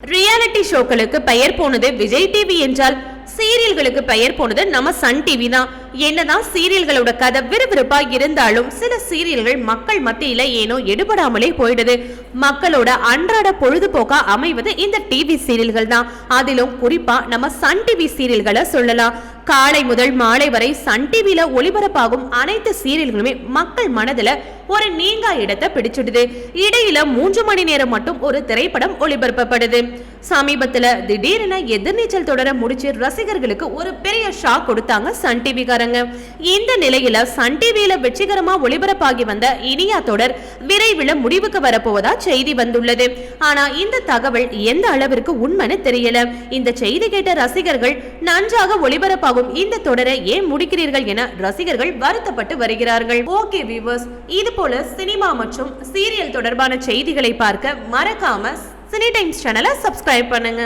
Reality ஷோக்களுக்கு பெயர் போனது Vijay TV என்றால் சீரியல்களுக்கு பெயர் போனது நம்ம சன் டிவி தான். என்னதான் சீரியல்களோட கதை விறுவிறுப்பா இருந்தாலும் சில சீரியல்கள் மக்கள் மத்தியில ஏனோ எடுபடாமலே போயிடுது. மக்களோட அன்றாட பொழுதுபோக்கா அமைவது இந்த டிவி சீரியல்கள் தான். அதிலும் குறிப்பா நம்ம சன் டிவி சீரியல்களை சொல்லலாம். காலை முதல் மாலை வரை சன் டிவில ஒளிபரப்பாகும் அனைத்து சீரியல்களுமே மக்கள் மனதுல ஒரு நீங்கா இடத்தை பிடிச்சிடுது. இடையில மூன்று மணி நேரம் மட்டும் ஒரு திரைப்படம் ஒளிபரப்பப்படுது. சமீபத்துல திடீரென எதிர்நீச்சல் தொடர முடிச்சு ரசிகர்களுக்கு ஒரு பெரிய ஷாக் கொடுத்தாங்க சன் டிவிக்காரங்க இந்த நிலையில சன் டிவியில வெற்றிகரமா ஒளிபரப்பாகி வந்த இனியா தொடர் விரைவில் முடிவுக்கு வரப்போவதா செய்தி வந்துள்ளது. ஆனா இந்த தகவல் எந்த அளவிற்கு உண்மைன்னு தெரியல. இந்த செய்தி கேட்ட ரசிகர்கள் நன்றாக ஒளிபரப்பாகும் இந்த தொடரை ஏன் முடிக்கிறீர்கள் என ரசிகர்கள் வருத்தப்பட்டு வருகிறார்கள். ஓகே வியூவர்ஸ் இது போல சினிமா மற்றும் சீரியல் தொடர்பான செய்திகளை பார்க்க மறக்காம சினி டைம்ஸ் சேனலை சப்ஸ்கிரைப் பண்ணுங்க.